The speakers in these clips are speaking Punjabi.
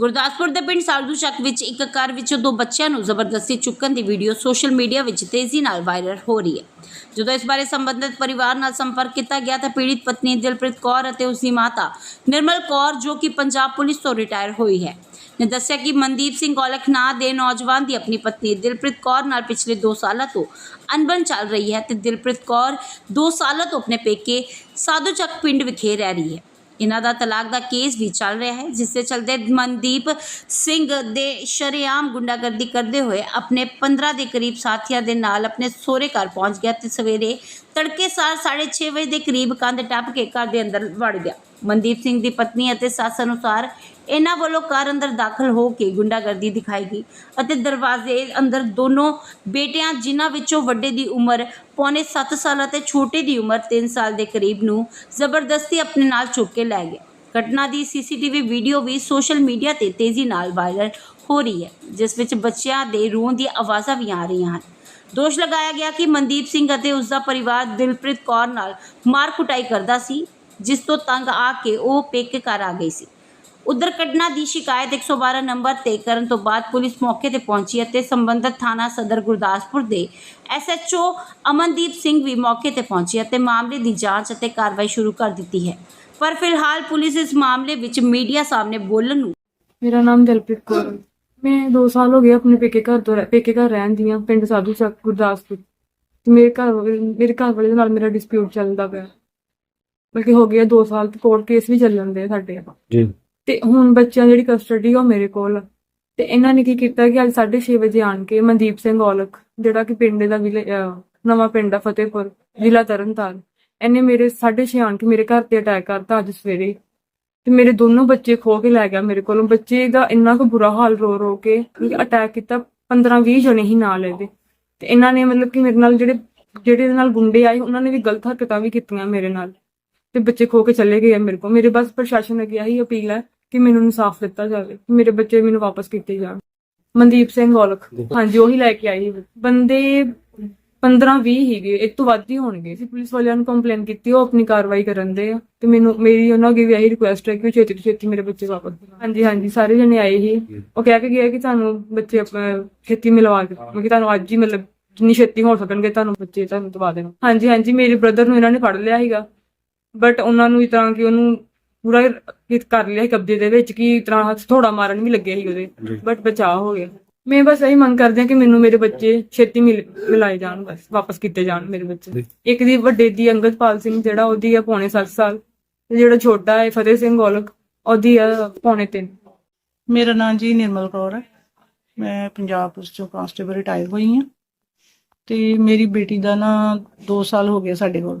ਗੁਰਦਾਸਪੁਰ ਦੇ ਪਿੰਡ ਸਾਲਦੂ ਚੱਕ ਵਿੱਚ ਇੱਕ ਕਾਰ ਵਿੱਚੋਂ ਦੋ ਬੱਚਿਆਂ ਨੂੰ ਜ਼ਬਰਦਸਤੀ ਚੁੱਕਣ ਦੀ ਵੀਡੀਓ ਸੋਸ਼ਲ ਮੀਡੀਆ ਵਿੱਚ ਤੇਜ਼ੀ ਨਾਲ ਵਾਇਰਲ ਹੋ ਰਹੀ ਹੈ। ਜਦੋਂ ਇਸ ਬਾਰੇ ਸੰਬੰਧਿਤ ਪਰਿਵਾਰ ਨਾਲ ਸੰਪਰਕ ਕੀਤਾ ਗਿਆ ਤਾਂ ਪੀੜਿਤ ਪਤਨੀ ਦਿਲਪ੍ਰੀਤ ਕੌਰ ਅਤੇ ਉਸ ਦੀ ਮਾਤਾ ਨਿਰਮਲ ਕੌਰ, ਜੋ ਕਿ ਪੰਜਾਬ ਪੁਲਿਸ ਤੋਂ ਰਿਟਾਇਰ ਹੋਈ ਹੈ। ਨੇ ਦੱਸਿਆ ਕਿ ਮਨਦੀਪ ਸਿੰਘ ਔਲਖ ਨਾਂ ਦੇ ਨੌਜਵਾਨ ਦੀ ਆਪਣੀ ਪਤਨੀ ਦਿਲਪ੍ਰੀਤ ਕੌਰ ਨਾਲ ਪਿਛਲੇ 2 ਸਾਲਾਂ ਤੋਂ ਅਣਬਣ ਚੱਲ ਰਹੀ ਹੈ ਤੇ ਦਿਲਪ੍ਰੀਤ ਕੌਰ 2 ਸਾਲਾਂ ਤੋਂ ਆਪਣੇ ਪੇਕੇ ਸਾਧੂ ਚੱਕ ਪਿੰਡ ਵਿਖੇ ਰਹਿ ਰਹੀ ਹੈ। ਇਹਨਾਂ ਦਾ ਤਲਾਕ ਦਾ ਕੇਸ ਵੀ ਚੱਲ ਰਿਹਾ ਹੈ, ਜਿਸ ਦੇ ਚਲਦੇ ਮਨਦੀਪ ਸਿੰਘ ਦੇ ਸ਼ਰੇਆਮ ਗੁੰਡਾਗਰਦੀ ਕਰਦੇ ਹੋਏ ਆਪਣੇ 15 ਦੇ ਕਰੀਬ ਸਾਥੀਆਂ ਦੇ ਨਾਲ ਆਪਣੇ ਸਹੁਰੇ ਘਰ ਪਹੁੰਚ ਗਿਆ ਤੇ ਸਵੇਰੇ ਤੜਕੇ ਸਾਰ 6:30 ਵਜੇ ਦੇ ਕਰੀਬ ਕੰਧ ਟੱਪ ਕੇ ਘਰ ਦੇ ਅੰਦਰ ਵੜ ਗਿਆ। ਮਨਦੀਪ ਸਿੰਘ ਦੀ ਪਤਨੀ ਅਤੇ ਸੱਸ ਅਨੁਸਾਰ ਇਹਨਾਂ ਵੱਲੋਂ ਘਰ ਅੰਦਰ ਦਾਖਲ ਹੋ ਕੇ ਗੁੰਡਾਗਰਦੀ ਦਿਖਾਈ ਗਈ ਅਤੇ ਦਰਵਾਜ਼ੇ ਅੰਦਰ ਦੋਨੋਂ ਬੇਟਿਆਂ ਜਿਨ੍ਹਾਂ ਵਿੱਚੋਂ ਵੱਡੇ ਦੀ ਉਮਰ ਪੌਣੇ 7 ਸਾਲ ਅਤੇ ਛੋਟੇ ਦੀ ਉਮਰ 3 ਸਾਲ ਦੇ ਕਰੀਬ ਨੂੰ ਜ਼ਬਰਦਸਤੀ ਆਪਣੇ ਨਾਲ ਚੁੱਕ ਕੇ ਲੈ ਗਿਆ ਘਟਨਾ ਦੀ ਸੀਸੀਟੀਵੀ ਵੀਡੀਓ ਵੀ ਸੋਸ਼ਲ ਮੀਡੀਆ ਤੇ ਤੇਜ਼ੀ ਨਾਲ ਵਾਇਰਲ ਹੋ ਰਹੀ ਹੈ, ਜਿਸ ਵਿੱਚ ਬੱਚਿਆਂ ਦੇ ਰੋਣ ਦੀਆਂ ਆਵਾਜ਼ਾਂ ਵੀ ਆ ਰਹੀਆਂ ਹਨ। ਦੋਸ਼ ਲਗਾਇਆ ਗਿਆ ਕਿ ਮਨਦੀਪ ਸਿੰਘ ਅਤੇ ਉਸ ਦਾ ਪਰਿਵਾਰ ਦਿਲਪ੍ਰੀਤ ਕੌਰ ਨਾਲ ਮਾਰ ਕੁਟਾਈ ਕਰਦਾ ਸੀ। ਜਿਸ ਤੋਂ ਤੰਗ ਆ ਕੇ ਉਹ ਪੇਕੇ ਘਰ ਆ ਗਈ ਸੀ। ਉਧਰ ਘਟਨਾ ਦੀ ਸ਼ਿਕਾਇਤ 112 ਨੰਬਰ ਤੇ ਕਰਨ ਤੋਂ ਬਾਅਦ ਪੁਲਿਸ ਮੌਕੇ ਤੇ ਪਹੁੰਚੀ ਅਤੇ ਸੰਬੰਧਤ ਥਾਣਾ ਸਦਰ ਗੁਰਦਾਸਪੁਰ ਦੇ ਐਸਐਚਓ ਅਮਨਦੀਪ ਸਿੰਘ ਵੀ ਮੌਕੇ ਤੇ ਪਹੁੰਚੇ ਅਤੇ ਮਾਮਲੇ ਦੀ ਜਾਂਚ ਅਤੇ ਕਾਰਵਾਈ ਸ਼ੁਰੂ ਕਰ ਦਿੱਤੀ ਹੈ। ਪਰ ਫਿਲਹਾਲ ਪੁਲਿਸ ਇਸ ਮਾਮਲੇ ਵਿੱਚ ਮੀਡੀਆ ਸਾਹਮਣੇ ਬੋਲਣ ਨੂੰ ਮੇਰਾ ਨਾਮ ਦਿਲਪ੍ਰੀਤ ਕੌਰ ਹੈ। ਮੈਂ 2 ਸਾਲ ਹੋ ਗਏ ਆਪਣੇ ਪੇਕੇ ਘਰ ਤੋਂ ਰਹਿ- ਪੇਕੇ ਘਰ ਰਹਿਣ ਆ ਪਿੰਡ ਸਾਧੂ ਚੱਕ ਗੁਰਦਾਸਪੁਰ। ਤੇ ਮੇਰੇ ਘਰ ਵਾਲੇ- ਮੇਰੇ ਘਰ ਵਾਲੇ ਦੇ ਨਾਲ ਮੇਰਾ ਡਿਸਪਿਊਟ ਚੱਲਦਾ ਪਿਆ। ਬਲਕਿ ਹੋ ਗਿਆ 2 ਸਾਲ ਤੇ ਕੋਰਟ ਕੇਸ ਵੀ ਚੱਲਣ ਦੇ ਸਾਡੇ। ਜੀ। ਤੇ ਹੁਣ ਬੱਚਿਆਂ ਦੀ ਜਿਹੜੀ ਕਸਟਡੀ ਉਹ ਮੇਰੇ ਕੋਲ। ਆ। ਤੇ ਇਹਨਾਂ ਨੇ ਕੀ ਕੀਤਾ ਕਿ ਅੱਜ 6:30 ਵਜੇ ਆਣ ਕੇ ਮਨਦੀਪ ਸਿੰਘ ਔਲਖ ਜਿਹੜਾ ਕਿ ਪਿੰਡ ਦਾ ਵਿਲੇ- ਅਹ ਨਵਾਂ ਪਿੰਡ ਆ ਫਤਿਹਪੁਰ ਜ਼ਿਲ੍ਹਾ ਤਰਨਤਾਰਨ ਇਹਨੇ ਮੇਰੇ 6:30 ਆਣ ਕੇ ਮੇਰੇ ਘਰ ਤੇ ਅਟੈਕ ਕਰਤਾ ਅੱਜ ਸਵੇਰੇ। ਤੇ ਮੇਰੇ ਦੋਨੋਂ ਬੱਚੇ ਖੋ ਕੇ ਲੈ ਗਿਆ ਮੇਰੇ ਕੋਲੋਂ। ਬੱਚੇ ਦਾ ਇੰਨਾ ਕੁ ਬੁਰਾ ਹਾਲ ਰੋ ਰੋ ਕੇ ਅਟੈਕ ਕੀਤਾ 15 20 ਜਣੇ ਹੀ ਨਾਲ ਇਹਦੇ। ਤੇ ਇਹਨਾਂ ਨੇ ਮਤਲਬ ਕਿ ਮੇਰੇ ਨਾਲ ਜਿਹੜੇ ਜਿਹੜੇ ਇਹਦੇ ਨਾਲ ਗੁੰਡੇ ਆਏ ਉਹਨਾਂ ਨੇ ਵੀ ਗਲਤ ਹਰਕਤਾਂ ਵੀ ਕੀਤੀਆਂ ਮੇਰੇ ਨਾਲ। ਤੇ ਬੱਚੇ ਖੋ ਕੇ ਚਲੇ ਗਏ ਆ ਮੇਰੇ ਕੋਲ। ਮੇਰੇ ਬਸ ਪ੍ਰਸ਼ਾਸਨ ਅੱਗੇ ਆਹੀ ਅਪੀਲ ਹੈ ਕਿ ਮੈਨੂੰ ਇਨਸਾਫ ਦਿੱਤਾ ਜਾਵੇ ਮੇਰੇ ਬੱਚੇ ਮੈਨੂੰ ਵਾਪਸ ਕੀਤੇ ਜਾਣ। ਮਨਦੀਪ ਸਿੰਘ ਔਲਖ। ਹਾਂਜੀ ਉਹੀ ਲੈ ਕੇ ਆਈ। ਬੰਦੇ 15 20 ਹੀਗੇ ਇਹ ਤੋਂ ਵੱਧ ਹੀ ਹੋਣਗੇ। ਅਸੀਂ ਪੁਲਿਸ ਵਾਲਿਆਂ ਨੂੰ ਕੰਪਲੇਨ ਕੀਤੀ ਉਹ ਆਪਣੀ ਕਾਰਵਾਈ ਕਰਨ ਦੇ ਆ। ਤੇ ਮੈਨੂੰ ਮੇਰੀ ਉਹਨਾਂ ਅੱਗੇ ਵੀ ਇਹੀ ਰਿਕੁਐਸਟ ਹੈ ਕਿ ਉਹ ਛੇਤੀ ਤੋਂ ਛੇਤੀ ਮੇਰੇ ਬੱਚੇ ਵਾਪਸ ਹਾਂਜੀ ਹਾਂਜੀ ਸਾਰੇ ਜਣੇ ਆਏ ਸੀ। ਉਹ ਕਹਿ ਕੇ ਗਏ ਕਿ ਤੁਹਾਨੂੰ ਬੱਚੇ ਅਹ, ਛੇਤੀ ਮਿਲਵਾ ਕੇ ਕਿ ਤੁਹਾਨੂੰ ਅੱਜ ਹੀ ਮਤਲਬ ਜਿੰਨੀ ਛੇਤੀ ਹੋ ਸਕਣਗੇ ਤੁਹਾਨੂੰ ਬੱਚੇ ਤੁਹਾਨੂੰ ਦਵਾ ਦੇਣਾ ਹਾਂਜੀ ਹਾਂਜੀ ਮੇਰੇ ਬ੍ਰਦਰ ਨੂੰ ਇਹਨਾਂ ਨੇ ਫੜ ਲਿਆ ਸੀਗਾ। ਬਟ ਉਹਨਾਂ ਨੂੰ ਇਸ ਤਰ੍ਹਾਂ ਕਿ ਉਹਨੂੰ ਪੂਰਾ ਹਿੱਤ ਕਰ ਲਿਆ ਕਬਜ਼ੇ ਦੇ ਵਿੱਚ ਕਿ ਇਸ ਤਰ੍ਹਾਂ ਹੱਥ ਥੋੜਾ ਮਾਰਨ ਵੀ ਲੱਗੇ ਸੀ ਉਹਦੇ। ਬਟ ਬਚਾਅ ਹੋ ਗਿਆ। ਮੈਂ ਬਸ ਇਹੀ ਮੰਗ ਕਰਦੀ ਹਾਂ ਕਿ ਮੈਨੂੰ ਮੇਰੇ ਬੱਚੇ ਛੇਤੀ ਮਿਲ ਮਿਲਾਏ ਜਾਣ ਬਸ ਵਾਪਸ ਕੀਤੇ ਜਾਣ ਮੇਰੇ ਬੱਚੇ। ਇੱਕ ਦੀ ਵੱਡੇ ਦੀ ਅੰਗਦਪਾਲ ਸਿੰਘ ਜਿਹੜਾ ਉਹਦੀ ਆ ਪੌਣੇ 7 ਸਾਲ। ਤੇ ਜਿਹੜਾ ਛੋਟਾ ਹੈ ਫਤਿਹ ਸਿੰਘ ਗੋਲਕ ਉਹਦੀ ਆ ਪੌਣੇ 3 ਮੇਰਾ ਨਾਮ ਜੀ ਨਿਰਮਲ ਕੌਰ ਹੈ। ਮੈਂ ਪੰਜਾਬ ਪੁਲਿਸ ਚੋਂ ਕਾਂਸਟੇਬਲ ਰਿਟਾਇਰ ਹੋਈ ਹਾਂ। ਤੇ ਮੇਰੀ ਬੇਟੀ ਦਾ ਨਾ 2 ਸਾਲ ਹੋ ਗਏ ਸਾਡੇ ਕੋਲ।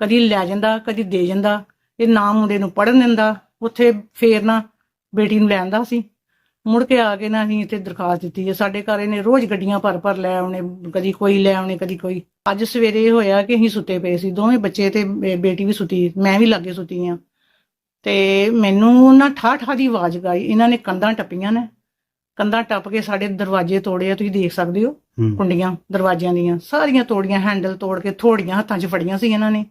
ਕਦੀ ਲੈ ਜਾਂਦਾ ਕਦੀ ਦੇ ਜਾਂਦਾ ਇਹ ਨਾ ਮੁੰਡੇ ਨੂੰ ਪੜਨ ਦਿੰਦਾ ਉੱਥੇ ਫੇਰ ਨਾ ਬੇਟੀ ਨੂੰ ਲੈਂਦਾ ਸੀ। ਮੁੜ ਕੇ ਆ ਕੇ ਨਾ ਅਸੀਂ ਇੱਥੇ ਦਰਖਾਸਤ ਦਿੱਤੀ ਹੈ ਸਾਡੇ ਘਰ ਇਹਨੇ ਰੋਜ਼ ਗੱਡੀਆਂ ਭਰ ਭਰ ਲੈ ਆਉਣੇ ਕਦੀ ਕੋਈ ਲੈ ਆਉਣੇ ਕਦੀ ਕੋਈ। ਅੱਜ ਸਵੇਰੇ ਇਹ ਹੋਇਆ ਕਿ ਅਸੀਂ ਸੁੱਤੇ ਪਏ ਸੀ ਦੋਵੇਂ ਬੱਚੇ ਤੇ ਬੇਟੀ ਵੀ ਸੁੱਤੀ ਮੈਂ ਵੀ ਲਾਗੇ ਸੁੱਤੀ ਆ ਤੇ ਮੈਨੂੰ ਨਾ ਠਾ ਠਾ ਦੀ ਆਵਾਜ਼ ਗਾਈ ਇਹਨਾਂ ਨੇ ਕੰਧਾਂ ਟੱਪੀਆਂ ਨੇ। ਕੰਧਾਂ ਟੱਪ ਕੇ ਸਾਡੇ ਦਰਵਾਜ਼ੇ ਤੋੜੇ ਆ ਤੁਸੀਂ ਦੇਖ ਸਕਦੇ ਹੂੰ। ਕੁੰਡੀਆਂ ਦਰਵਾਜ਼ਿਆਂ ਦੀਆਂ ਸਾਰੀਆਂ ਤੋੜੀਆਂ ਹੈਂਡਲ ਤੋੜ ਕੇ ਥੋੜੀਆਂ ਹੱਥਾਂ 'ਚ ਫੜੀਆਂ ਸੀ ਇਹਨਾਂ ਨੇ।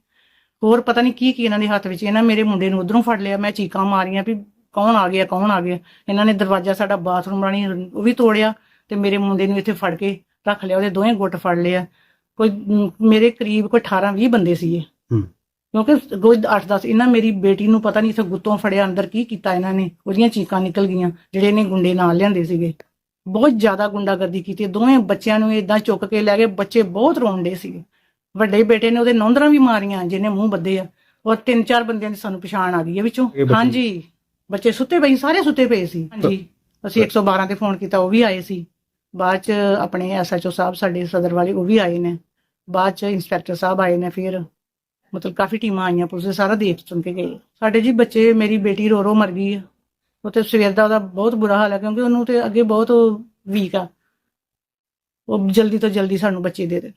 ਹੋਰ ਪਤਾ ਨਹੀਂ ਕੀ ਕੀ ਇਹਨਾਂ ਦੇ ਹੱਥ ਵਿੱਚ ਇਹਨਾਂ ਮੇਰੇ ਮੁੰਡੇ ਨੂੰ ਉਧਰੋਂ ਫੜ ਲਿਆ ਮੈਂ ਚੀਕਾਂ ਮਾਰੀਆਂ ਵੀ ਕੌਣ ਆ ਗਿਆ ਕੌਣ ਆ ਗਿਆ। ਇਹਨਾਂ ਨੇ ਦਰਵਾਜ਼ਾ ਸਾਡਾ ਬਾਥਰੂਮ ਰਾਣੀ ਉਹ ਵੀ ਤੋੜਿਆ ਤੇ ਮੇਰੇ ਮੁੰਡੇ ਨੂੰ ਇੱਥੇ ਫੜ ਕੇ ਰੱਖ ਲਿਆ ਉਹਦੇ ਦੋਵੇਂ ਗੁੱਟ ਫੜ ਲਿਆ ਕੋਈ ਮੇਰੇ ਕਰੀਬ ਕੋਈ 18 20 ਬੰਦੇ ਸੀ ਇਹ ਹੂੰ। ਕਿਉਂਕਿ ਰੋਜ਼ 8-10 ਇਹਨਾਂ ਮੇਰੀ ਬੇਟੀ ਨੂੰ ਪਤਾ ਨਹੀਂ ਇੱਥੇ ਗੁੱਤੋਂ ਫੜਿਆ ਅੰਦਰ ਕੀ ਕੀਤਾ ਇਹਨਾਂ ਨੇ ਉਹਦੀਆਂ ਚੀਕਾਂ ਨਿਕਲ ਗਈਆਂ ਜਿਹੜੇ ਇਹਨੇ ਗੁੰਡੇ ਨਾਲ ਲਿਆਂਦੇ ਸੀਗੇ। ਬਹੁਤ ਜ਼ਿਆਦਾ ਗੁੰਡਾਗਰਦੀ ਕੀਤੀ ਦੋਵੇਂ ਬੱਚਿਆਂ ਨੂੰ ਇਦਾਂ ਚੁੱਕ ਕੇ ਲੈ ਗਏ ਬੱਚੇ ਬਹੁਤ ਰੋਂਦੇ ਸੀਗੇ। ਵੱਡੇ ਬੇਟੇ ਨੇ ਉਹਦੇ ਨੌਂਦਰਾਂ ਵੀ ਮਾਰੀਆਂ ਜਿਹਨੇ ਮੂੰਹ ਬੱਦੇ ਆ। ਔਰ ਤਿੰਨ ਚਾਰ ਬੰਦਿਆਂ ਦੀ ਸਾਨੂੰ ਪਛਾਣ ਆ ਗਈ ਹੈ ਵਿੱਚੋਂ। ਇਹ ਬੱਚੇ- ਹਾਂਜੀ। ਬੱਚੇ ਸੁੱਤੇ ਪਏ ਸੀ, ਸਾਰੇ ਸੁੱਤੇ ਪਏ ਸੀ। ਹਾਂਜੀ। ਅਸੀਂ 112 ਤੇ ਫੋਨ ਕੀਤਾ ਉਹ ਵੀ ਆਏ ਸੀ। ਬਾਅਦ ਚ ਆਪਣੇ ਐਸਐਚਓ ਸਾਹਿਬ ਸਾਡੇ ਸਦਰ ਵਾਲੇ ਉਹ ਵੀ ਆਏ ਨੇ। ਬਾਅਦ ਚ ਇੰਸਪੈਕਟਰ ਸਾਹਿਬ ਆਏ ਨੇ ਫਿਰ। ਮਤਲਬ ਕਾਫੀ ਟੀਮਾਂ ਆਈਆਂ ਪੁਲਿਸ ਦੇ ਸਾਰਾ ਦੇਖ ਸੁਣ ਕੇ ਗਏ। ਸਾਡੇ ਜੀ ਬੱਚੇ ਮੇਰੀ ਬੇਟੀ ਰੋ ਰੋ ਮਰ ਗਈ ਆ। ਉਹ ਤੇ ਸਵੇਰ ਦਾ ਉਹਦਾ ਬਹੁਤ ਬੁਰਾ ਹਾਲ ਹੈ ਕਿਉਂਕਿ ਉਹਨੂੰ ਤੇ ਅੱਗੇ ਬਹੁਤ ਵੀਕ ਆ। ਉਹ ਜਲਦੀ ਤੋਂ ਜਲਦੀ ਸਾਨੂੰ ਬੱਚੇ ਦੇ ਦੇ।